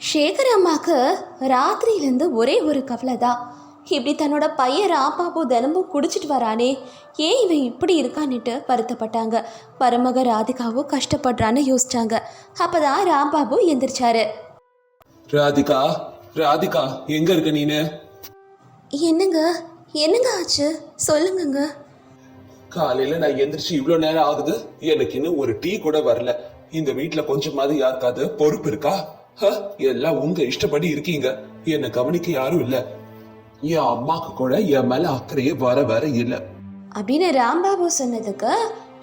சேகர் அம்மாவுக்கு ராத்திரியிலேருந்து ஒரே ஒரு கவலை தான் இப்படி தன்னோட பையன் ராபாபு தினமும் குடிச்சிட்டு வரானே ஏன் இவன் இப்படி இருக்கான்னுட்டு வருத்தப்பட்டாங்க. மருமக ராதிகாவும் கஷ்டப்படுறான்னு யோசிச்சாங்க. அப்பதான் ராம்பாபு எந்திரிச்சாரு. ராதிகா ராதிகா எங்க இருக்க நீனு? என்னங்க என்னங்க ஆச்சு? சொல்லுங்கங்க. காலையில நான் எந்திரிச்சு இவ்வளவு நேரம் ஆகுது. எனக்கு இன்னும் ஒரு டீ கூட வரல. இந்த வீட்ல கொஞ்சமாவது யாருக்காவது பொறுப்பு இருக்கா? எல்லாம் உங்க இஷ்டப்படி இருக்கீங்க. என்ன கவனிக்க யாரும் இல்ல. என் அம்மாக்கு கூட என் மேல அக்கறையே வர வர இல்ல. அப்படின்னு ராம்பாபு சொன்னதுக்கு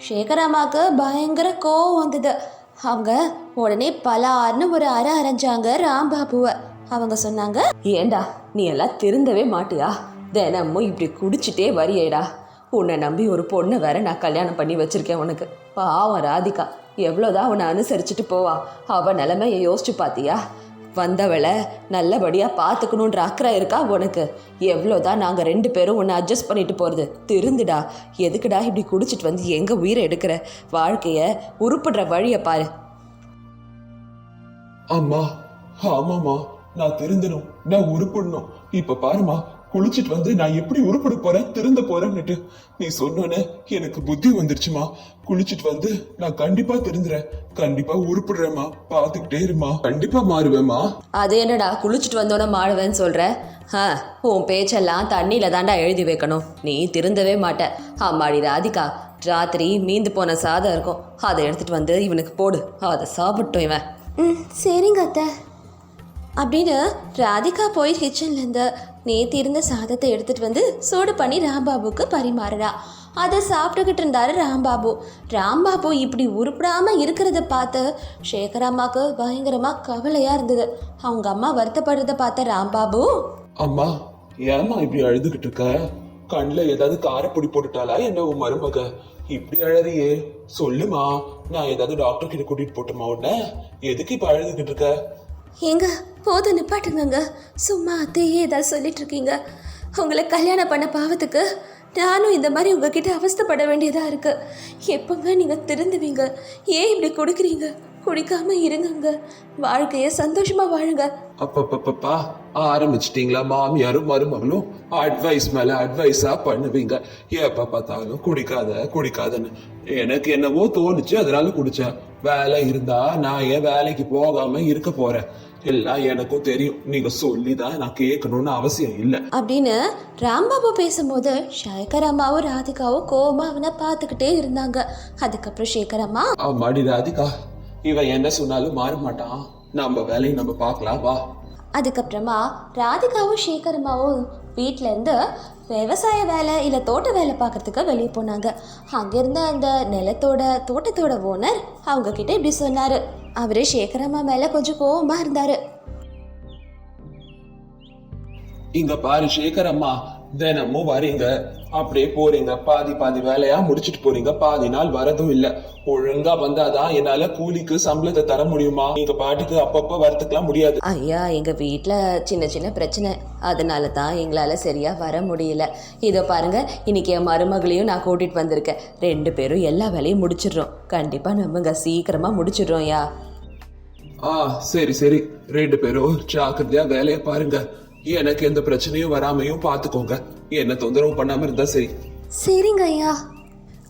சேகர் அம்மாவுக்கு பயங்கர கோவம் வந்தது. அவங்க உடனே பலார்னு ஒரு அற அரைஞ்சாங்க ராம்பாபுவை. அவங்க சொன்னாங்க ஏண்டா நீ எல்லாம் திருந்தவே மாட்டியா? தினமும் இப்படி குடிச்சிட்டே வரியேடா. உன்னை நம்பி ஒரு பொண்ணை வேற நான் கல்யாணம் பண்ணி வச்சிருக்கேன் உனக்கு. பாவம் ராதிகா. எவ்வளோதான் அவனை அனுசரிச்சுட்டு போவா. அவ நிலைமையை யோசிச்சு பாத்தியா? வந்தவளை நல்லபடியாக பார்த்துக்கணுன்ற அக்கறை இருக்கா உனக்கு? எவ்வளோதான் நாங்கள் ரெண்டு பேரும் உன்னை அட்ஜஸ்ட் பண்ணிட்டு போகிறது திருந்துடா. எதுக்குடா இப்படி குடிச்சிட்டு வந்து எங்கள் உயிரை எடுக்கிற? வாழ்க்கையை உருப்படுற வழியை பாரு. அம்மா ஆமாம்மா. நான் திருந்தணும். நான் உருப்படணும். இப்போ பாருமா குளிச்சிட்டு வந்து நான் எப்படி உருப்பட போறேன் திருந்த போறேன்னுட்டு. நீ சொன்னோன்னே எனக்கு புத்தி வந்துருச்சுமா. குளிச்சிட்டு வந்து நான் கண்டிப்பா திருந்துறேன். கண்டிப்பா உருப்படுறேம்மா. பாத்துக்கிட்டே இருமா கண்டிப்பா மாறுவேம்மா. அது என்னடா குளிச்சுட்டு வந்தோன்னே மாழுவேன்னு சொல்கிற ஆ உன் பேச்செல்லாம் தண்ணியில் தாண்டா எழுதி வைக்கணும். நீ திருந்தவே மாட்ட. அம்மாடி ராதிகா ராத்திரி மீந்து போன சாதம் இருக்கும். அதை எடுத்துட்டு வந்து இவனுக்கு போடு. அதை சாப்பிட்டோம் இவன். ம் சரிங்க அத்தை. அப்படின்னு ராதிகா போய் கிச்சன்லேருந்து நேற்று இருந்த சாதத்தை எடுத்துட்டு வந்து சூடு பண்ணி ராம்பாபுக்கு பரிமாறுறா. அதை சாப்பிட்டுக்கிட்டு இருந்தாரு ராம்பாபு. ராம்பாபு இப்படி உருப்படாம இருக்கிறத பார்த்து சேகர் அம்மாவுக்கு பயங்கரமா கவலையா இருந்தது. அவங்க அம்மா வருத்தப்படுறத பார்த்த ராம்பாபு அம்மா ஏமா இப்படி அழுதுகிட்டு இருக்க? கண்ணில் ஏதாவது காரப்பொடி போட்டுட்டாளா என்ன உன் மருமக? இப்படி அழறியே. சொல்லுமா நான் ஏதாவது டாக்டர் கிட்ட கூட்டிட்டு போட்டுமா உன்ன? எதுக்கு இப்ப அழுதுகிட்டு இருக்க? ஏங்க போதும் நிப்பாட்டுங்கங்க. சும்மா அத்தையே ஏதாவது சொல்லிட்டு இருக்கீங்க. உங்களை கல்யாணம் பண்ண பாவத்துக்கு நானும் இந்த மாதிரி உங்ககிட்ட அவஸ்தைப்பட வேண்டியதாக இருக்கு. எப்போங்க நீங்கள் திருந்துவீங்க? ஏன் இப்படி கொடுக்குறீங்க? குடிக்காம இருங்கங்க. வாழ்க்கைய சந்தோஷமா வாழுங்க. அப்பப்பப்பப்பா ஆரம்பிச்சிட்டீங்களா மாமியாரும் மருமகளும்? அட்வைஸ் மேல அட்வைஸா பண்ணுவீங்க. எப்ப பார்த்தாலும் குடிக்காத குடிக்காதன்னு. எனக்கு என்னவோ தோணுச்சு அதனால குடிச்சேன். வேலை இருந்தா நான் ஏன் வேலைக்கு போகாம இருக்க போறேன்? எல்லாம் எனக்கும் தெரியும். நீங்க சொல்லிதான் நான் கேட்கணும்னு அவசியம் இல்லை. அப்படின்னு ராம்பாபு பேசும்போது சேகர் அம்மாவும் ராதிகாவும் கோவமா அவனை பார்த்துக்கிட்டே இருந்தாங்க. அதுக்கப்புறம் சேகர் அம்மா அம்மாடி ராதிகா இவன் என்ன சொன்னாலும் மாற மாட்டான். நம்ம வேலையை நம்ம பார்க்கலாம் வா. அதுக்கப்புறமா ராதிகாவும் சேகர் அம்மாவும் வீட்டில இருந்து விவசாய வேலை இல்லை தோட்ட வேலை பார்க்கறதுக்கு வெளியே போனாங்க. அங்கேருந்து அந்த நிலத்தோட தோட்டத்தோட ஓனர் அவங்க கிட்ட இப்படி சொன்னார். அவரு சேகரம்மா அம்மா கொஞ்சம் கோபமாக இருந்தார். இங்க பாரு சேகரம்மா தினமும் வரீங்க. அப்படியே போறீங்க. பாதி பாதி வேலையா முடிச்சிட்டு போறீங்க. பாதி நாள் வரதும் இல்ல. ஒழுங்கா வந்தாதான் என்னால கூலிக்கு சம்பளத்தை தர முடியுமா? நீங்க பாட்டுக்கு அப்பப்ப வரத்துக்குலாம் முடியாது. ஐயா எங்கள் வீட்டில் சின்ன சின்ன பிரச்சனை. அதனால தான் எங்களால் சரியாக வர முடியல. இதோ பாருங்க இன்னைக்கு என் மருமகளையும் நான் கூட்டிகிட்டு வந்திருக்கேன். ரெண்டு பேரும் எல்லா வேலையும் முடிச்சிடுறோம். கண்டிப்பாக நம்மங்க சீக்கிரமாக முடிச்சிடுறோம் ஐயா. ஆ சரி சரி. ரெண்டு பேரும் ஜாக்கிரதையா வேலையை பாருங்க. எனக்கு எந்த பிரச்சனையும் வராமையும் பாத்துக்கோங்க என்ன தொந்தரவு பண்ணாம இருந்தா சரி. சரிங்க ஐயா.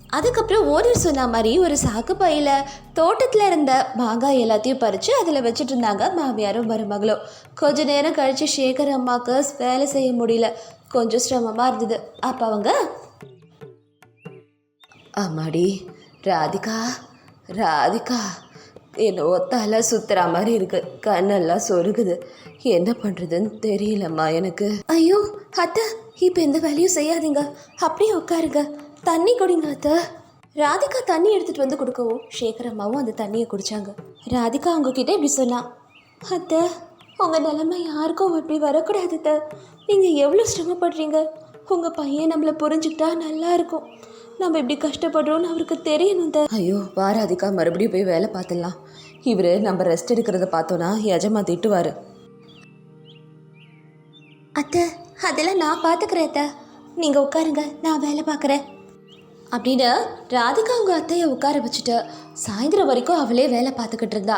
அதுக்கப்புறம் ஓனர் சொன்ன மாதிரி ஒரு சாக்கு பையில தோட்டத்தில் இருந்த மாங்காய் எல்லாத்தையும் பறித்து அதில் வச்சுட்டு இருந்தாங்க மாமியாரும் மருமகளும். கொஞ்ச நேரம் கழித்து சேகர் அம்மாவுக்கு வேலை செய்ய முடியல. கொஞ்சம் சிரமமாக இருந்தது. அப்போ அவங்க அம்மாடி ராதிகா ராதிகா. என்னவோ தலை சுத்துற மாதிரி இருக்கு. கண்ணெல்லாம் சொருகுது. என்ன பண்ணுறதுன்னு தெரியலம்மா எனக்கு. ஐயோ அத்தை இப்போ எந்த வேலையும் செய்யாதீங்க. அப்படியே உட்காருங்க. தண்ணி குடிங்க அத்தை. ராதிகா தண்ணி எடுத்துட்டு வந்து கொடுக்கவும் சேகர் அம்மாவும் அந்த தண்ணியை குடிச்சாங்க. ராதிகா அவங்கக்கிட்ட இப்படி சொன்னா அத்தை உங்க நிலைமை யாருக்கும் அப்படி வரக்கூடாது அத்தை. நீங்க எவ்வளோ சிரமப்படுறீங்க? உங்க பையன் நம்மளை புரிஞ்சுக்கிட்டா நல்லா இருக்கும். நம்ம இப்படி கஷ்டப்படுறோம்னு அவருக்கு தெரியணும் ஐயோ வா ராதிகா மறுபடியும் போய் வேலை பார்த்துடலாம். இவர் நம்ம ரெஸ்ட் எடுக்கிறத பார்த்தோன்னா எஜமா திட்டுவார். அத்தை அதெல்லாம் நான் பார்த்துக்கிறேன் அத்தை. நீங்கள் உட்காருங்க நான் வேலை பார்க்குறேன். அப்படின்னு ராதிகா அவங்க அத்தையை உட்கார வச்சுட்டு சாயந்தரம் வரைக்கும் அவளே வேலை பார்த்துக்கிட்டு இருந்தா.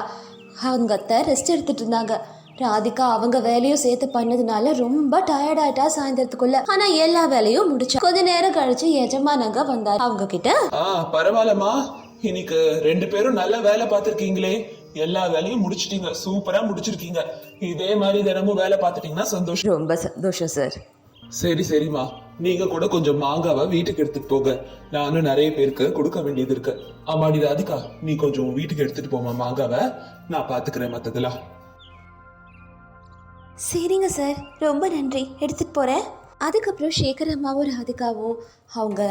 அவங்க அத்தை ரெஸ்ட் எடுத்துட்டு இருந்தாங்க. ராதிகா அவங்க வேலையும் சேர்த்து பண்ணதுனால ரொம்ப டயர்ட் ஆயிட்டா சாயந்தரத்துக்குள்ள. ஆனா எல்லா வேலையும் முடிச்சா கொஞ்ச நேரம் கழிச்சு எஜமானங்க வந்தார். அவங்க கிட்ட ஆ பரவாயில்லம்மா. இன்னைக்கு ரெண்டு பேரும் நல்ல வேலை பார்த்திருக்கீங்களே. எல்லா வேலையும் முடிச்சிட்டீங்க. சூப்பரா முடிச்சிருக்கீங்க. இதே மாதிரி தினமும் வேலை பார்த்துட்டீங்கன்னா சந்தோஷம். ரொம்ப சந்தோஷம் சார் சரி சரிம்மா. நீங்க கூட கொஞ்சம் மாங்காவை வீட்டுக்கு எடுத்துட்டு போங்க. நானும் நிறைய பேருக்கு கொடுக்க வேண்டியது இருக்கு. ஆமாடி ராதிகா. நீ கொஞ்சம் வீட்டுக்கு எடுத்துட்டு போமா மாங்காவை. நான் பாத்துக்கிறேன் மத்ததெல்லாம். சரிங்க சார். ரொம்ப நன்றி. எடுத்துகிட்டு போகிறேன் அதுக்கப்புறம் சேகர் அம்மாவும் ராதிகாவும் அவங்க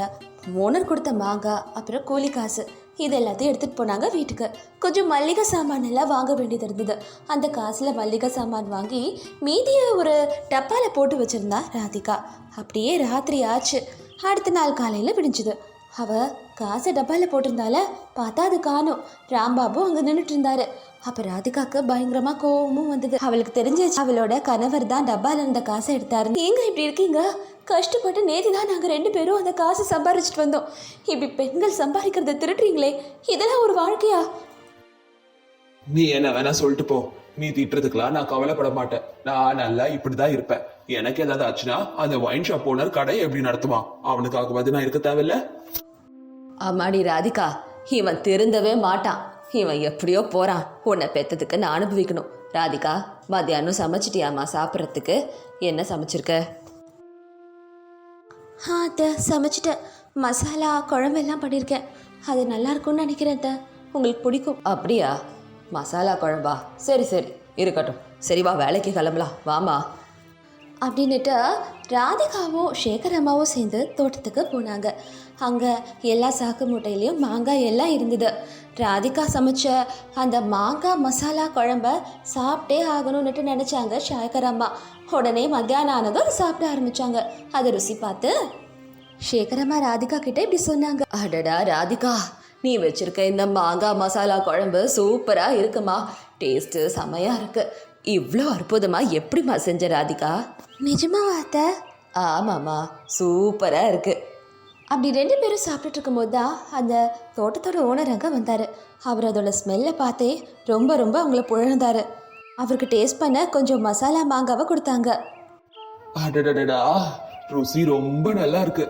ஓனர் கொடுத்த மாங்காய் அப்புறம் கூலி காசு இது எல்லாத்தையும் எடுத்துகிட்டு போனாங்க வீட்டுக்கு. கொஞ்சம் மல்லிகை சாமான் எல்லாம் வாங்க வேண்டியது இருந்தது. அந்த காசில் மல்லிகை சாமான் வாங்கி மீதியை ஒரு டப்பாவில் போட்டு வச்சுருந்தா ராதிகா. அப்படியே ராத்திரி ஆச்சு. அடுத்த நாள் காலையில் விடிஞ்சுது. அவள் காசை டப்பாவில் போட்டிருந்தால பார்த்தா அது காணும். ராம்பாபு அங்கே நின்றுட்டு இருந்தாரு அப்போ ராதிகாக்கு பயங்கரமா கோவமும் வந்தது. அவளுக்கு தெரிஞ்சிச்சு அவளோட கணவர் தான் டப்பால இருந்த காசை எடுத்தாரு நீங்க இப்படி இருக்கீங்க? கஷ்டப்பட்டு நேதி தான் நாங்கள் ரெண்டு பேரும் அந்த காசை சம்பாரிச்சிட்டு வந்தோம். இப்படி பெண்கள் சம்பாதிக்கிறத திருடுறீங்களே இதெல்லாம் ஒரு வாழ்க்கையா? நீ என்ன வேணா சொல்லிட்டு போ. நீ திட்டுறதுக்கெல்லாம் நான் கவலைப்பட மாட்டேன். நான் நல்லா இப்படிதான் இருப்பேன். எனக்கு ஏதாவது ஆச்சுன்னா அந்த ஒயின் ஷாப் ஓனர் கடை எப்படி நடத்துவான்? அவனுக்காகவாது நான் இருக்க தேவையில்ல. அம்மாடி ராதிகா இவன் திருந்தவே மாட்டான். இவன் எப்படியோ போறான். உன்னை பெத்ததுக்கு நான் அனுபவிக்கணும். ராதிகா மத்தியானம் சமைச்சிட்டியாம்மா சாப்பிட்றதுக்கு? என்ன சமைச்சிருக்க? ஆ அத்தை சமைச்சிட்டேன். மசாலா குழம்பெல்லாம் பண்ணியிருக்கேன் அது நல்லா இருக்கும்னு நினைக்கிறேன் அத்தை. உங்களுக்கு பிடிக்கும். அப்படியா? மசாலா குழம்பா? சரி சரி. இருக்கட்டும். சரி வா வேலைக்கு கிளம்பலாம். வாமா அப்படின்னுட்டு ராதிகாவும் சேகரம்மாவும் சேர்ந்து தோட்டத்துக்கு போனாங்க. அங்கே எல்லா சாக்கு மூட்டையிலையும் மாங்காய் எல்லாம் இருந்தது. ராதிகா சமைச்ச அந்த மாங்காய் மசாலா குழம்ப சாப்பிட்டே ஆகணும்னுட்டு நினச்சாங்க சேகரம்மா உடனே மத்தியானம் ஆனதும் அதை சாப்பிட ஆரம்பிச்சாங்க. அதை ருசி பார்த்து சேகரம்மா ராதிகா கிட்ட இப்படி சொன்னாங்க. அடடா ராதிகா நீ வச்சிருக்க இந்த மாங்காய் மசாலா குழம்பு சூப்பராக இருக்குமா? டேஸ்ட்டு செமையாக இருக்குது இவ்வளோ அற்புதமாக எப்படிம்மா செஞ்ச ராதிகா? நிஜமா அத்தை? ஆமாம்மா சூப்பரா இருக்கு. அப்படி ரெண்டு பேரும் சாப்பிட்டுட்டு இருக்கும்போது தான் அந்த தோட்டத்தோட ஓனர் அங்கே வந்தார். அவர் அதோட ஸ்மெல்லை பார்த்தே ரொம்ப ரொம்ப அவங்கள புழந்தாரு அவருக்கு டேஸ்ட் பண்ண கொஞ்சம் மசாலா மாங்காவை கொடுத்தாங்க. அடடடடா ருசி ரொம்ப நல்லா இருக்கு.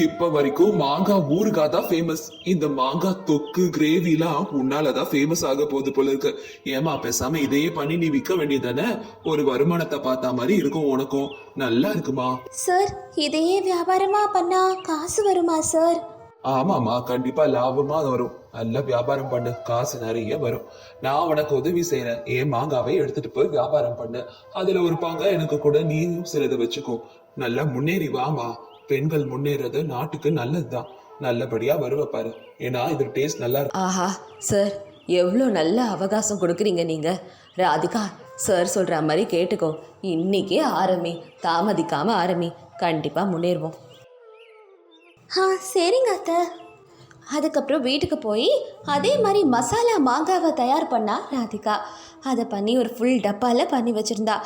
இப்ப வரைக்கும் மாங்காய் ஊறுகாய் தான் ஃபேமஸ் இந்த மாங்காய் தொக்கு கிரேவிலாம் உன்னாலதான் ஃபேமஸ் ஆக போகுது போல இருக்கு. ஏமா பேசாம இதையே பண்ணி நீ விற்க வேண்டியதானே? ஒரு வருமானத்தை பார்த்தா மாதிரி இருக்கும் உனக்கும். நல்லா இருக்குமா? சார் இதையே வியாபாரமா பண்ணா காசு வருமா சார் ஆமாமா கண்டிப்பா லாபமா வரும். நல்ல வியாபாரம் பண்ணு காசு நிறைய வரும். நான் உனக்கு உதவி செய்யறேன் என் மாங்காவை எடுத்துட்டு போய் வியாபாரம் பண்ணு. அதுல ஒரு பங்கா எனக்கு கூட நீயும் சிலதை வச்சுக்கோ. நல்லா முன்னேறி வாமா பெண்கள் முன்னேறது நாட்டுக்கு நல்லதுதான். நல்லபடியா வருவ பாரு. ஏன்னா இது டேஸ்ட் நல்லா இருக்கும் ஆஹா சார் எவ்வளோ நல்ல அவகாசம் கொடுக்குறீங்க நீங்கள் ராதிகா சார் சொல்கிற மாதிரி கேட்டுக்கோ. இன்னைக்கே ஆரம்பி. தாமதிக்காம ஆரம்பி. கண்டிப்பாக முன்னேறுவோம். ஆ சரிங்க அத்தை. அதுக்கப்புறம் வீட்டுக்கு போய் அதே மாதிரி மசாலா மாங்காவை தயார் பண்ணா ராதிகா. அதை பண்ணி ஒரு ஃபுல் டப்பாவில் பண்ணி வச்சுருந்தா.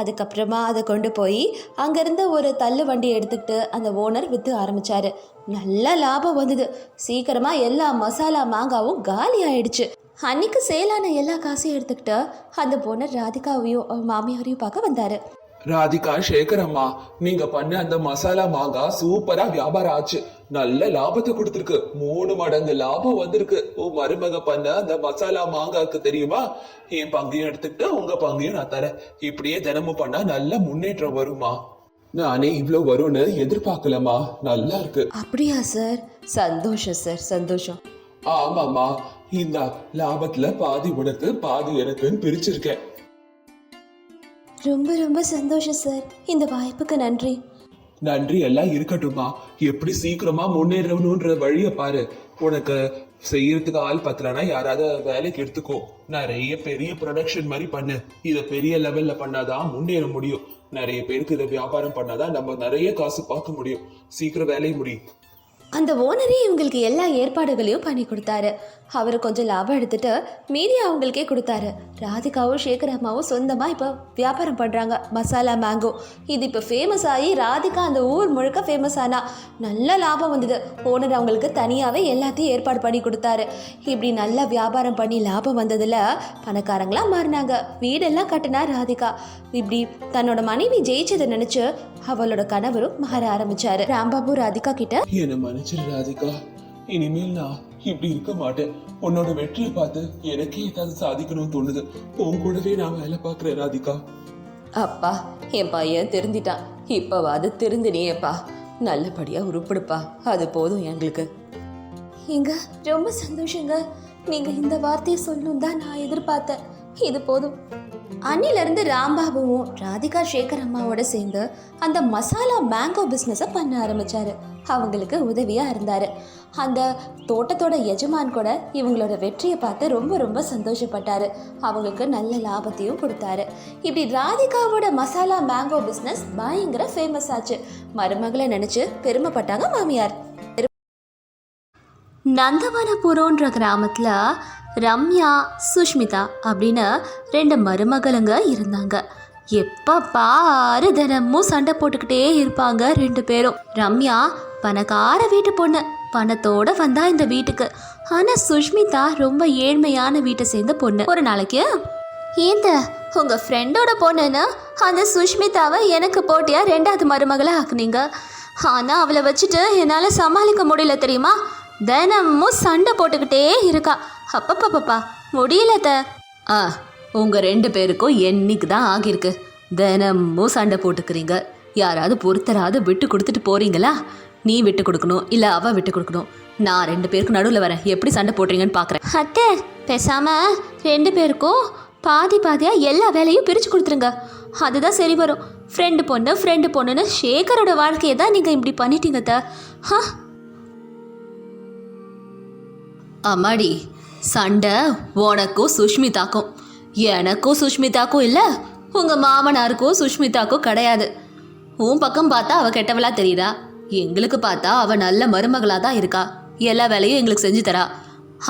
அதுக்கப்புறமா அதை கொண்டு போய் அங்கேருந்து ஒரு தள்ளு வண்டி எடுத்துக்கிட்டு அந்த ஓனர் விற்று ஆரம்பித்தார் நல்ல லாபம் வந்தது. சீக்கிரமாக எல்லா மசாலா மாங்காவும் காலி ஆயிடுச்சு. அன்னைக்கு சேலான எல்லா காசையும் எடுத்துக்கிட்டு அந்த ஓனர் ராதிகாவையும் மாமியாரையும் பார்க்க வந்தார். ராதிகா சேகர் அம்மா நீங்க பண்ண அந்த மசாலா மாங்காய் சூப்பரா வியாபாரம் ஆச்சு நல்ல லாபத்தை கொடுத்துருக்கு. மூணு மடங்கு லாபம் வந்திருக்கு. உன் மருமக பண்ண அந்த மசாலா மாங்காக்கு தெரியுமா? என் பங்கையும் எடுத்துக்கிட்டு உங்க பங்கையும் நான் தரேன். இப்படியே தினமும் பண்ணா நல்ல முன்னேற்றம் வருமா நானே இவ்ளோ வரும்னு எதிர்பார்க்கலமா நல்லா இருக்கு. அப்படியா சார்? சந்தோஷம் சார். சந்தோஷம். ஆமாமா இந்த லாபத்துல பாதி உனக்கு பாதி எனக்குன்னு பிரிச்சிருக்கேன். ரொம்ப ரொம்ப சந்தோஷம் சார் இந்த வாய்ப்புக்கு நன்றி. நன்றி எல்லாம் இருக்கட்டும்மா. எப்படி சீக்கிரமா முன்னேறணுன்ற வழியை பாரு. உனக்கு செய்யறதுக்கு ஆள் பத்தலனா யாராவது வேலைக்கு எடுத்துக்கோ. நிறைய பெரிய ப்ரொடக்ஷன் மாதிரி பண்ணு. இதை பெரிய லெவல்ல பண்ணாதான் முன்னேற முடியும். நிறைய பேருக்கு இதை வியாபாரம் பண்ணாதான் நம்ம நிறைய காசு பார்க்க முடியும். சீக்கிரம் வேலையை முடியும் அந்த ஓனரே இவங்களுக்கு எல்லா ஏற்பாடுகளையும் பண்ணி கொடுத்தாரு. அவர் கொஞ்சம் லாபம் எடுத்துட்டு மீதி அவங்களுக்கே கொடுத்தாரு. ராதிகாவும் சேகர் அம்மாவும் சொந்தமாக இப்போ வியாபாரம் பண்ணுறாங்க மசாலா மேங்கோ இது இப்போ ஃபேமஸ் ஆகி ராதிகா அந்த ஊர் முழுக்க ஃபேமஸ் ஆனா நல்ல லாபம் வந்தது. ஓனர் அவங்களுக்கு தனியாகவே எல்லாத்தையும் ஏற்பாடு பண்ணி கொடுத்தாரு. இப்படி நல்லா வியாபாரம் பண்ணி லாபம் வந்ததில் பணக்காரங்களாக மாறினாங்க. வீடெல்லாம் கட்டினா ராதிகா. இப்படி தன்னோட மனைவி ஜெயிச்சதை நினச்சி அவளோட கணவரும் மாற ஆரம்பிச்சாரு. ராம்பாபு ராதிகா கிட்ட மன்னிச்சிரு ராதிகா. இனிமேல் நான் இப்படி இருக்க மாட்டேன். உன்னோட வெற்றியை பார்த்து எனக்கே ஏதாவது சாதிக்கணும்னு தோணுது. உன் கூடவே நான் வேலை பார்க்கிறேன் ராதிகா. அப்பா என் பையன் திருந்திட்டான். இப்போவாது திருந்தினியேப்பா. நல்லபடியாக உருப்படுப்பா. அது போதும் எங்களுக்கு. ஏங்க ரொம்ப சந்தோஷங்க. நீங்க இந்த வார்த்தையை சொல்லணும் தான் நான் எதிர்பார்த்தேன். இது போதும். அன்னிலிருந்து ராம்பாபுவும் ராதிகா சேகர் அம்மாவோட சேர்ந்து அந்த மசாலா மேங்கோ பிஸ்னஸை பண்ண ஆரம்பிச்சாரு. அவங்களுக்கு உதவியாக இருந்தார். அந்த தோட்டத்தோட எஜமான் கூட இவங்களோட வெற்றியை பார்த்து ரொம்ப ரொம்ப சந்தோஷப்பட்டார். அவங்களுக்கு நல்ல லாபத்தையும் கொடுத்தாரு. இப்படி ராதிகாவோட மசாலா மேங்கோ பிஸ்னஸ் பயங்கர ஃபேமஸ் ஆச்சு. மருமகளை நினச்சி பெருமைப்பட்டாங்க மாமியார். நந்தவனபுரோன்ற கிராமத்தில் ரம்யா சுஷ்மிதா அப்படின்னு ரெண்டு மருமகளுங்க இருந்தாங்க. எப்போ பாரு தினமும் சண்டை போட்டுக்கிட்டே இருப்பாங்க ரெண்டு பேரும். ரம்யா பணக்கார வீட்டு பொண்ணு. பணத்தோட வந்தா இந்த வீட்டுக்கு. ஆனால் சுஷ்மிதா ரொம்ப ஏழ்மையான வீட்டை சேர்ந்த பொண்ணு. ஒரு நாளைக்கு ஏந்த உங்கள் ஃப்ரெண்டோட பொண்ணுன்னு அந்த சுஷ்மிதாவை எனக்கு போட்டியா? ரெண்டாவது மருமகளை ஆக்குனீங்க. ஆனால் அவளை வச்சுட்டு என்னால் சமாளிக்க முடியல தெரியுமா? தினமும் சண்டை போட்டுக்கிட்டே இருக்கா. அப்பப்பப்பப்பா முடியல த ஆ உங்கள் ரெண்டு பேருக்கும் என்னைக்கு தான் ஆகியிருக்கு. தினமும் சண்டை போட்டுக்கிறீங்க. யாராவது பொறுத்தராது விட்டு கொடுத்துட்டு போறீங்களா? நீ விட்டு கொடுக்கணும் இல்லை அவ விட்டு கொடுக்கணும். நான் ரெண்டு பேருக்கு நடுவில் வரேன். எப்படி சண்டை போடுறீங்கன்னு பார்க்குறேன் அத்தை பேசாம ரெண்டு பேருக்கும் பாதி பாதியாக எல்லா வேலையும் பிரித்து கொடுத்துருங்க. அதுதான் சரி வரும். ஃப்ரெண்டு பொண்ணு ஃப்ரெண்டு பொண்ணுன்னு சேகரோட வாழ்க்கையை தான் நீங்கள் இப்படி பண்ணிட்டீங்க த ஹா? அம்மாடி சண்டை உனக்கும் சுஷ்மிதாக்கும். எனக்கும் சுஷ்மிதாக்கும் இல்லை உங்கள் மாமனாருக்கும் சுஷ்மிதாக்கும் கிடையாது. உன் பக்கம் பார்த்தா அவள் கெட்டவளா தெரியுதா எங்களுக்கு பார்த்தா அவள் நல்ல மருமகளாக தான் இருக்கா. எல்லா வேலையும் எங்களுக்கு செஞ்சு தரா.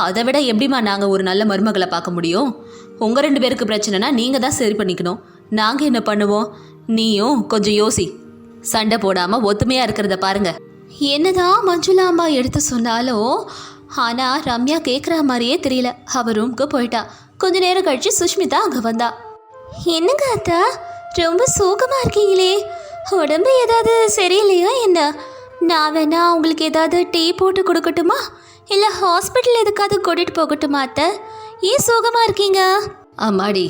அதை விட எப்படிம்மா நாங்கள் ஒரு நல்ல மருமகளை பார்க்க முடியும்? உங்கள் ரெண்டு பேருக்கு பிரச்சனைனா நீங்கள் தான் சரி பண்ணிக்கணும். நாங்கள் என்ன பண்ணுவோம்? நீயும் கொஞ்சம் யோசி. சண்டை போடாமல் ஒத்துமையாக இருக்கிறத பாருங்க. என்னதான் மஞ்சுளா அம்மா எடுத்து சொன்னாலும் ஆனால் ரம்யா கேட்குற மாதிரியே தெரியல. அவ ரூம்க்கு போயிட்டா. கொஞ்ச நேரம் கழிச்சு சுஷ்மிதா அங்கே வந்தா. என்னங்க அத்தா? ரொம்ப சோகமாக இருக்கீங்களே. உடம்பு ஏதாவது சரியில்லையா என்ன? நான் வேணா உங்களுக்கு ஏதாவது டீ போட்டு கொடுக்கட்டுமா? இல்லை ஹாஸ்பிட்டல் எதுக்காவது கூட்டிகிட்டு போகட்டுமா அத்தை? ஏன் சோகமாக இருக்கீங்க? அம்மாடி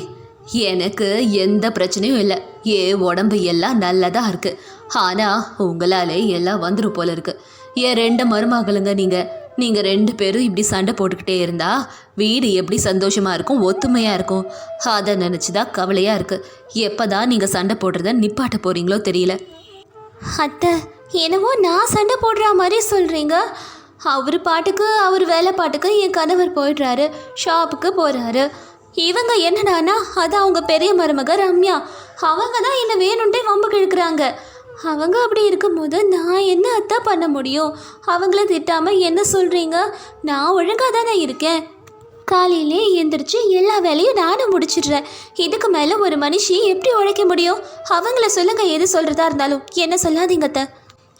எனக்கு எந்த பிரச்சனையும் இல்லை. ஏ உடம்பு எல்லாம் நல்லதாக இருக்குது ஆனால் உங்களாலே எல்லாம் வந்துடும் போல இருக்குது என் ரெண்டு மருமகளுங்க நீங்கள் நீங்கள் ரெண்டு பேரும் இப்படி சண்டை போட்டுக்கிட்டே இருந்தால் வீடு எப்படி சந்தோஷமாக இருக்கும் ஒத்துமையாக இருக்கும்? அதை நினச்சிதான் கவலையாக இருக்குது எப்போ தான் நீங்கள் சண்டை போடுறத நிப்பாட்ட போகிறீங்களோ தெரியல. அத்தை என்னவோ நான் சண்டை போடுற மாதிரி சொல்கிறீங்க அவர் பாட்டுக்கு அவர் வேலை பாட்டுக்கு என் கணவர் போயிடுறாரு ஷாப்புக்கு போகிறாரு இவங்க என்னடானா அது அவங்க பெரிய மருமக ரம்யா. அவங்க தான் என்ன வேணும்ட்டே வம்பு கிழக்குறாங்க. அவங்க அப்படி இருக்கும்போது நான் என்ன அத்தா பண்ண முடியும்? அவங்கள திட்டாமல் என்ன சொல்கிறீங்க நான் ஒழுங்காக தானே இருக்கேன். காலையிலே எந்திரிச்சு எல்லா வேலையும் நானும் முடிச்சிடுறேன். இதுக்கு மேலே ஒரு மனுஷி எப்படி உழைக்க முடியும்? அவங்கள சொல்லுங்க எது சொல்கிறதா இருந்தாலும். என்ன சொல்லாதீங்க அத்தை.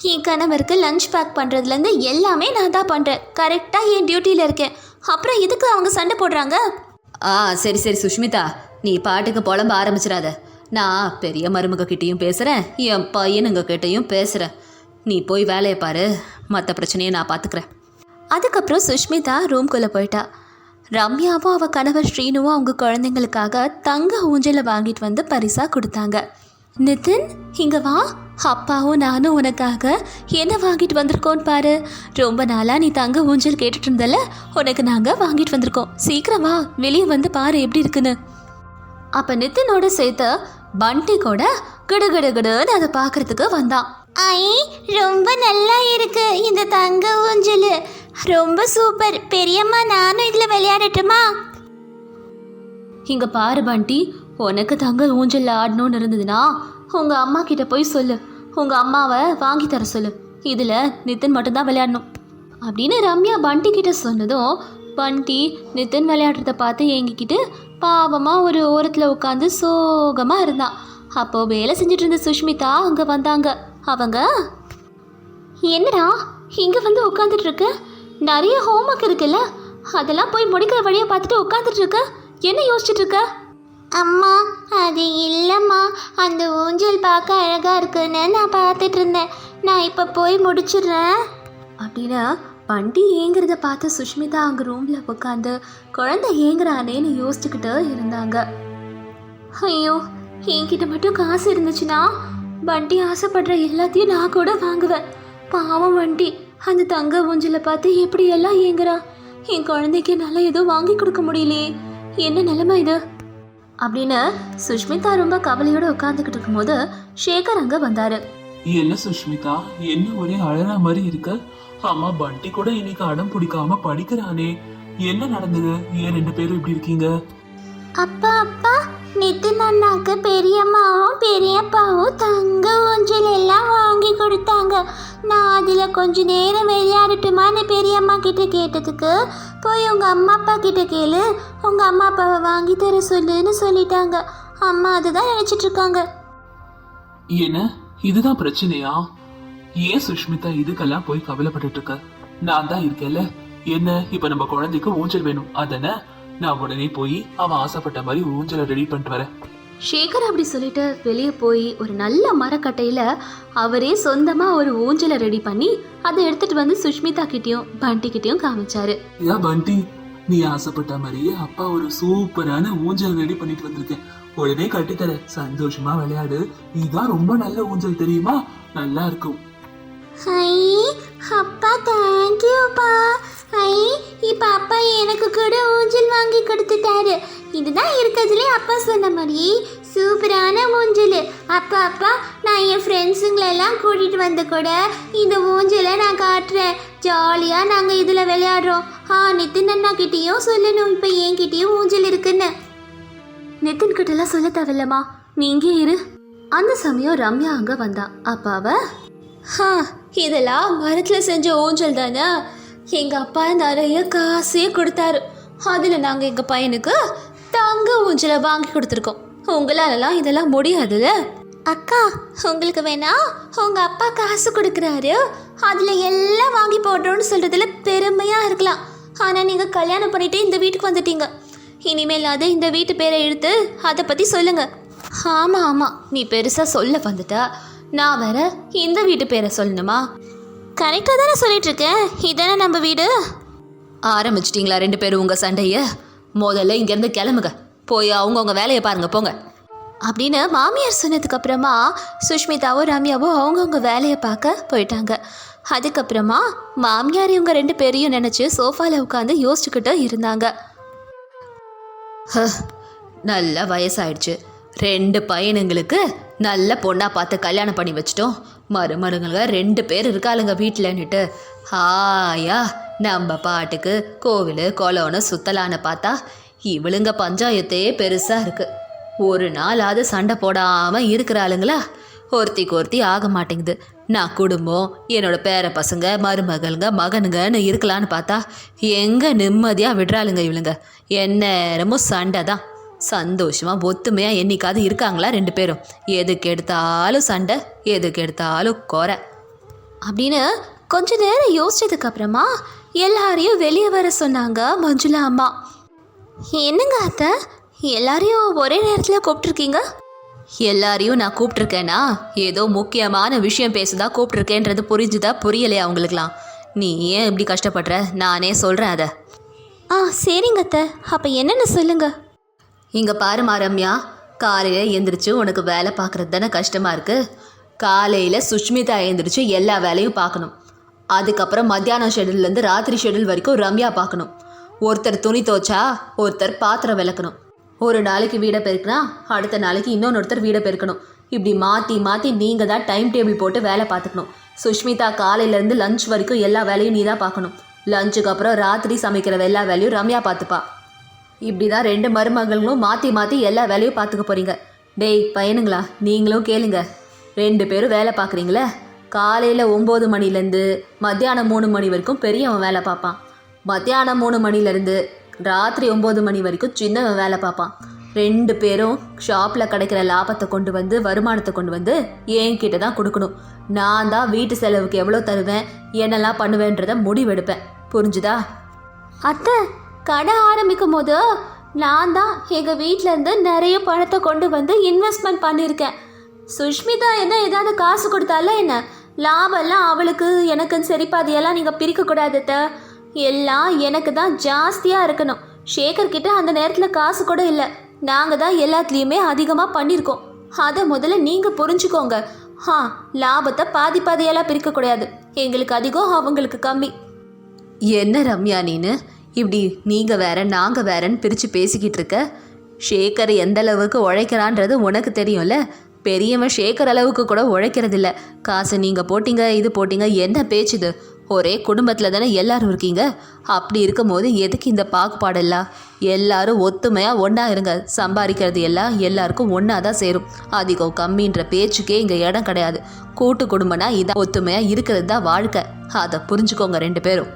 என் கணவருக்கு லஞ்ச் பேக் பண்ணுறதுலேருந்து எல்லாமே நான் தான் பண்ணுறேன் கரெக்டாக என் டியூட்டியில் இருக்கேன். அப்புறம் எதுக்கு அவங்க சண்டை போடுறாங்க? ஆ சரி சரி சுஷ்மிதா. நீ பாட்டுக்கு புலம்ப ஆரம்பிச்சிடாத. நான் பெரிய மருமக கிட்டேயும் பேசுகிறேன் என் பையனுங்க கிட்டேயும் பேசுகிறேன் நீ போய் வேலையை பாரு மற்ற பிரச்சனையை நான் பார்த்துக்கிறேன் அதுக்கப்புறம் சுஷ்மிதா ரூம்குள்ளே போயிட்டா. ரம்யாவும் அவள் கணவர் ஸ்ரீனுவும் அவங்க குழந்தைங்களுக்காக தங்க ஊஞ்சலை வாங்கிட்டு வந்து பரிசாக கொடுத்தாங்க. நிதின் இங்கே வா. அப்பாவும் நானும் உனக்காக என்ன வாங்கிட்டு வந்திருக்கோன்னு பாரு. ரொம்ப நாளாக நீ தங்க ஊஞ்சல் கேட்டுட்டு இருந்தல உனக்கு நாங்கள் வாங்கிட்டு வந்திருக்கோம். சீக்கிரம் வா வெளியே வந்து பாரு எப்படி இருக்குன்னு. அப்ப நிதினோட சேர்த்து பண்டி கூட கிடுகிடுகிடுன்னு அதை பார்க்கறதுக்கு வந்தான். ஐ ரொம்ப நல்லா இருக்கு. இந்த தங்க ஊஞ்சல். ரொம்ப சூப்பர். பெரியம்மா நானும் இதில் விளையாடட்டுமா? இங்க பாரு பண்டி உனக்கு தங்க ஊஞ்சல்ல ஆடணும்னு இருந்ததுன்னா உங்க அம்மா கிட்ட போய் சொல்லு. உங்க அம்மாவை வாங்கி தர சொல்லு. இதில் நிதின் மட்டும்தான் விளையாடணும். அப்படின்னு ரம்யா பண்டி கிட்ட சொன்னதும் பண்டி நிதின் விளையாடுறத பார்த்து ஏங்கிக்கிட்டு பாவமாக ஒரு ஓரத்தில் உட்காந்து சோகமாக இருந்தான். அப்போது வேலை செஞ்சுட்டு இருந்த சுஷ்மிதா அங்கே வந்தாங்க. அவங்க என்னடா இங்கே வந்து உட்காந்துட்டு இருக்க நிறைய ஹோம்ஒர்க் இருக்குல்ல? அதெல்லாம் போய் முடிக்கிற வழியை பார்த்துட்டு உட்காந்துட்டு இருக்க என்ன யோசிச்சுட்டு இருக்க அம்மா அது இல்லைம்மா. அந்த ஊஞ்சல் பார்க்க அழகாக இருக்குன்னு நான் பார்த்துட்டு இருந்தேன் நான் இப்போ போய் முடிச்சிடுறேன். அப்படின்னு வண்டி ஏங்குறத பார்த்து சுஷ்மிதா அங்கே ரூமில் உட்காந்து குழந்தை ஏங்குறானேன்னு யோசிச்சுக்கிட்டு இருந்தாங்க. ஐயோ என்கிட்ட மட்டும் காசு இருந்துச்சுன்னா வண்டி ஆசைப்படுற எல்லாத்தையும் நான் கூட வாங்குவேன். பாவம் வண்டி அந்த தங்க ஊஞ்சலை பார்த்து எப்படி எல்லாம் ஏங்குறா. என் குழந்தைக்கு நல்லா எதுவும் வாங்கி கொடுக்க முடியலையே. என்ன நிலைமை இது? அப்படின்னு சுஷ்மிதா ரொம்ப கவலையோட உட்காந்துக்கிட்டு இருக்கும்போது சேகர் அங்க வந்தாரு. என்ன சுஷ்மிதா என்ன ஒரே அழறா மாதிரி இருக்க? அம்மா பண்டி கூட இன்னைக்கு அடம் பிடிக்காம படிக்கிறானே. என்ன நடந்தது? ஏன் ரெண்டு பேரும் இப்படி இருக்கீங்க? அப்பா அப்பா நிதின் அண்ணாக்கு பெரியம்மாவும் பெரியப்பாவும் தங்க ஊஞ்சல் எல்லாம் வாங்கி கொடுத்தாங்க. நான் அதில் கொஞ்ச நேரம் விளையாடட்டுமான்னு பெரியம்மா கிட்ட கேட்டதுக்கு போய் உங்கள் அம்மா அப்பா கிட்ட கேளு. உங்கள் அம்மா அப்பாவை வாங்கி தர சொல்லுன்னு சொல்லிட்டாங்க. அம்மா அதுதான் நினச்சிட்டு இருக்காங்க. என்ன? இதுதான் பிரச்சனையா? ஏன் சுஷ்மிதா இதுக்கெல்லாம் போய் கவலைப்பட்டுட்டு இருக்க நான் தான் இருக்கேன்ல. என்ன இப்ப நம்ம குழந்தைக்கு ஊஞ்சல் வேணும். அதானே நான் உடனே போய் அவன் ஆசைப்பட்ட மாதிரி ஊஞ்சலை ரெடி பண்ணிட்டு வரேன். சேகர் அப்படி சொல்லிட்டு வெளியே போய் ஒரு நல்ல மரக்கட்டையில் அவரே சொந்தமாக ஒரு ஊஞ்சலை ரெடி பண்ணி அதை எடுத்துட்டு வந்து சுஷ்மிதா கிட்டேயும் பண்டி கிட்டேயும் காமிச்சாரு. ஏன் பண்டி நீ ஆசைப்பட்ட மாதிரியே அப்பா ஒரு சூப்பரான ஊஞ்சல் ரெடி பண்ணிட்டு வந்திருக்கேன். உடனே கட்டித்தர சந்தோஷமா விளையாடு. இதுதான் ரொம்ப நல்ல ஊஞ்சல் தெரியுமா? நல்லா இருக்கும். ஐ அப்பா தேங்க்யூப்பா ஐ இப்போ அப்பா எனக்கு கூட ஊஞ்சல் வாங்கி கொடுத்துட்டாரு. இதுதான் இருக்கிறதுலே அப்பா சொன்ன மாதிரி சூப்பரான ஊஞ்சல். அப்பா அப்பா நான் என் ஃப்ரெண்ட்ஸுங்களெல்லாம் கூட்டிகிட்டு வந்து கூட இந்த ஊஞ்சலை நான் காட்டுறேன். ஜாலியாக நாங்கள் இதில் விளையாடுறோம். ஆ நித்தின் அண்ணாக்கிட்டேயும் சொல்லணும். இப்போ என்கிட்டேயும் ஊஞ்சல் இருக்குன்னு. நித்தின் கிட்டலாம் சொல்ல தேவையில்லம்மா. நீங்கே இரு. அந்த சமயம் ரம்யா அங்கே வந்தா. அப்பாவை ஹா இதெல்லாம் மரத்தில் செஞ்ச ஊஞ்சல் தானே? எங்கள் அப்பா நிறைய காசே கொடுத்தாரு. அதில் நாங்கள் எங்கள் பையனுக்கு தங்க ஊஞ்சலை வாங்கி கொடுத்துருக்கோம். உங்களாலலாம் இதெல்லாம் முடியாதுல்ல? அக்கா உங்களுக்கு வேணா உங்கள் அப்பா காசு கொடுக்குறாரு. அதில் எல்லாம் வாங்கி போடுறோன்னு சொல்கிறதுல பெருமையாக இருக்கலாம். ஆனால் நீங்கள் கல்யாணம் பண்ணிட்டு இந்த வீட்டுக்கு வந்துட்டீங்க. இனிமேல் அது இந்த வீட்டு பேரை இழுத்து அதை பற்றி சொல்லுங்க. ஆமாம் ஆமாம் நீ பெருசாக சொல்ல வந்துட்ட. நான் வேற இந்த வீட்டு பேரை சொல்லணுமா? கரெக்டாக தானே சொல்லிட்டு இருக்கேன் இதானே நம்ம வீடு? ஆரம்பிச்சிட்டிங்களா ரெண்டு பேரும் உங்கள் சண்டையை? முதல்ல இங்கேருந்து கிளம்புங்க. போய் அவங்கவுங்க வேலையை பாருங்க போங்க. அப்படின்னு மாமியார் சொன்னதுக்கு அப்புறமா சுஷ்மிதாவோ ரம்யாவும் அவங்கவுங்க வேலையை பார்க்க போயிட்டாங்க. அதுக்கப்புறமா மாமியார் இவங்க ரெண்டு பேரையும் நினச்சி சோஃபாவில் உட்காந்து யோசிச்சுக்கிட்டு இருந்தாங்க. ஹ, வயசாயிடுச்சு. ரெண்டு பையனுங்களுக்கு நல்ல பொண்ணாக பார்த்து கல்யாணம் பண்ணி வச்சிட்டோம். மருமருங்க ரெண்டு பேர் இருக்காளுங்க வீட்டிலன்னுட்டு ஹாயா நம்ம பாட்டுக்கு கோவில் குளம்னு சுத்தலான்னு பார்த்தா இவளுங்க பஞ்சாயத்தே பெருசாக இருக்குது ஒரு நாளாவது சண்டை போடாமல் இருக்கிறாளுங்களா? ஒருத்திக்கு ஒருத்தி ஆக மாட்டேங்குது. நான் குடும்பம் என்னோடய பேர பசங்க மருமகளுங்க மகனுங்கன்னு இருக்கலான்னு பார்த்தா எங்கே நிம்மதியாக விடுறாளுங்க இவளுங்க. எந்நேரமும் சண்டை தான். சந்தோஷமாக ஒத்துமையாக என்னைக்காவது இருக்காங்களா ரெண்டு பேரும்? எதுக்கு எடுத்தாலும் சண்டை எதுக்கு எடுத்தாலும் குறை அப்படின்னு கொஞ்ச நேரம் யோசிச்சதுக்கு அப்புறமா எல்லாரையும் வெளியே வர சொன்னாங்க மஞ்சுளா அம்மா. என்னங்க அத்தை எல்லாரையும் ஒரே நேரத்தில் கூப்பிட்ருக்கீங்க எல்லாரையும் நான் கூப்பிட்ருக்கேனா ஏதோ முக்கியமான விஷயம் பேசுதா கூப்பிட்ருக்கேன்றது புரிஞ்சுதா புரியலையா அவங்களுக்குலாம் நீ ஏன் இப்படி கஷ்டப்படுற? நானே சொல்கிறேன் அதை. ஆ சரிங்க அத்தை. அப்போ என்னென்னு சொல்லுங்கள் இங்கே பாருமா ரம்யா காலையில் எழுந்திரிச்சு உனக்கு வேலை பார்க்குறது தானே கஷ்டமாக இருக்குது காலையில் சுஷ்மிதா எழுந்திரிச்சு எல்லா வேலையும் பார்க்கணும். அதுக்கப்புறம் மத்தியானம் ஷெடியூல்லேருந்து ராத்திரி ஷெடியூல் வரைக்கும் ரம்யா பார்க்கணும். ஒருத்தர் துணி துவைச்சா ஒருத்தர் பாத்திரம் விளக்கணும். ஒரு நாளைக்கு வீடை பெருக்கினா அடுத்த நாளைக்கு இன்னொன்னொருத்தர் வீடை பெருக்கணும். இப்படி மாற்றி மாற்றி நீங்கள் தான் டைம் டேபிள் போட்டு வேலை பார்த்துக்கணும். சுஷ்மிதா காலையிலேருந்து லஞ்ச் வரைக்கும் எல்லா வேலையும் நீ தான் பார்க்கணும் லஞ்சுக்கு அப்புறம் ராத்திரி சமைக்கிற எல்லா வேலையும் ரம்யா பார்த்துப்பா. இப்படி தான் ரெண்டு மருமகளும் மாற்றி மாற்றி எல்லா வேலையும் பார்த்துக்க போகிறீங்க டேய் பையனுங்களா நீங்களும் கேளுங்க. ரெண்டு பேரும் வேலை பார்க்குறீங்களே? காலையில் ஒம்பது மணிலேருந்து மத்தியானம் மூணு மணி வரைக்கும் பெரியவன் வேலை பார்ப்பான். மத்தியானம் மூணு மணிலேருந்து ராத்திரி ஒம்பது மணி வரைக்கும் சின்னவன் வேலை பார்ப்பான். ரெண்டு பேரும் ஷாப்பில் கிடைக்கிற லாபத்தை கொண்டு வந்து வருமானத்தை கொண்டு வந்து என்கிட்ட தான் கொடுக்கணும். நான் தான் வீட்டு செலவுக்கு எவ்வளோ தருவேன் என்னெல்லாம் பண்ணுவேன்றத முடிவெடுப்பேன். புரிஞ்சுதா? அத்தை கடை ஆரம்பிக்கும் போது நான் தான் எங்கள் வீட்டிலேருந்து நிறைய பணத்தை கொண்டு வந்து இன்வெஸ்ட்மெண்ட் பண்ணியிருக்கேன். சுஷ்மிதா என்ன ஏதாவது காசு கொடுத்தால என்ன? லாபம்லாம் அவளுக்கு எனக்குன்னு சரி பாதியெல்லாம் நீங்கள் பிரிக்கக்கூடாது எல்லாம் எனக்கு தான் ஜாஸ்தியாக இருக்கணும். ஷேகர்கிட்ட அந்த நேரத்தில் காசு கூட இல்லை. நாங்கள் தான் எல்லாத்துலேயுமே அதிகமாக பண்ணியிருக்கோம். அதை முதல்ல நீங்கள் புரிஞ்சுக்கோங்க. ஹா லாபத்தை பாதி பாதியெல்லாம் பிரிக்கக்கூடாது. எங்களுக்கு அதிகம் அவங்களுக்கு கம்மி. என்ன ரம்யா நீனு? இப்படி நீங்கள் வேற நாங்கள் வேறன்னு பிரித்து பேசிக்கிட்டு இருக்க? ஷேகர் எந்த அளவுக்கு உழைக்கிறான்றது உனக்கு தெரியும்ல? பெரியவன் ஷேகர் அளவுக்கு கூட உழைக்கிறதில்ல. காசு நீங்கள் போட்டீங்க இது போட்டீங்க என்ன பேச்சுது? ஒரே குடும்பத்தில் தானே எல்லாரும் இருக்கீங்க? அப்படி இருக்கும்போது எதுக்கு இந்த பாகுபாடெல்லாம்? எல்லாரும் ஒத்துமையாக ஒன்றா இருங்க. சம்பாதிக்கிறது எல்லாம் எல்லாருக்கும் ஒன்றா தான் சேரும். அதிகம் கம்மின்ற பேச்சுக்கே இங்கே இடம் கிடையாது. கூட்டு குடும்பம்னா இதான் ஒத்துமையாக இருக்கிறது தான் வாழ்க்கை. அதை புரிஞ்சுக்கோங்க ரெண்டு பேரும்.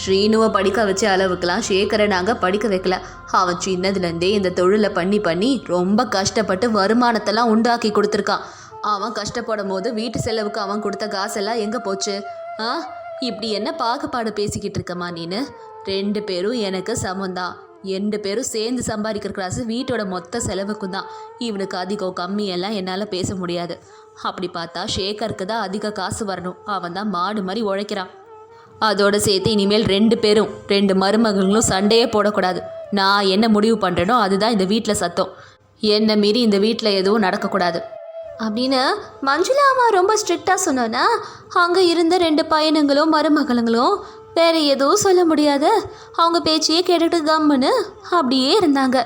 ஸ்ரீனுவை படிக்க வச்ச அளவுக்குலாம் சேகரை நாங்கள் படிக்க வைக்கல. அவன் சின்னதுலேருந்தே இந்த தொழிலை பண்ணி பண்ணி ரொம்ப கஷ்டப்பட்டு வருமானத்தெல்லாம் உண்டாக்கி கொடுத்துருக்கான். அவன் கஷ்டப்படும் போது வீட்டு செலவுக்கு அவன் கொடுத்த காசெல்லாம் எங்கே போச்சு? ஆ? இப்படி என்ன பாகுபாடு பேசிக்கிட்டு இருக்கமா நீனு? ரெண்டு பேரும் எனக்கு சமந்தான் ரெண்டு பேரும் சேர்ந்து சம்பாதிக்கிற காசு வீட்டோட மொத்த செலவுக்கும் தான் இவனுக்கு அதிகம் கம்மி எல்லாம் என்னால் பேச முடியாது. அப்படி பார்த்தா ஷேகருக்கு தான் அதிக காசு வரணும். அவன் தான் மாடு மாதிரி உழைக்கிறான். அதோட சேர்த்து இனிமேல் ரெண்டு பேரும் ரெண்டு மருமகளும் சண்டையே போடக்கூடாது. நான் என்ன முடிவு பண்ணுறேனோ அதுதான் இந்த வீட்டில் சத்தம். என்னை மீறி இந்த வீட்டில் எதுவும் நடக்கக்கூடாது. அப்படின்னு மஞ்சுளா அம்மா ரொம்ப ஸ்ட்ரிக்டாக சொன்னோன்னா அங்கே இருந்த ரெண்டு பையனுங்களும் மருமகளுங்களும் வேற எதுவும் சொல்ல முடியாது. அவங்க பேச்சையே கேட்டுட்டு கம்முன்னு அப்படியே இருந்தாங்க.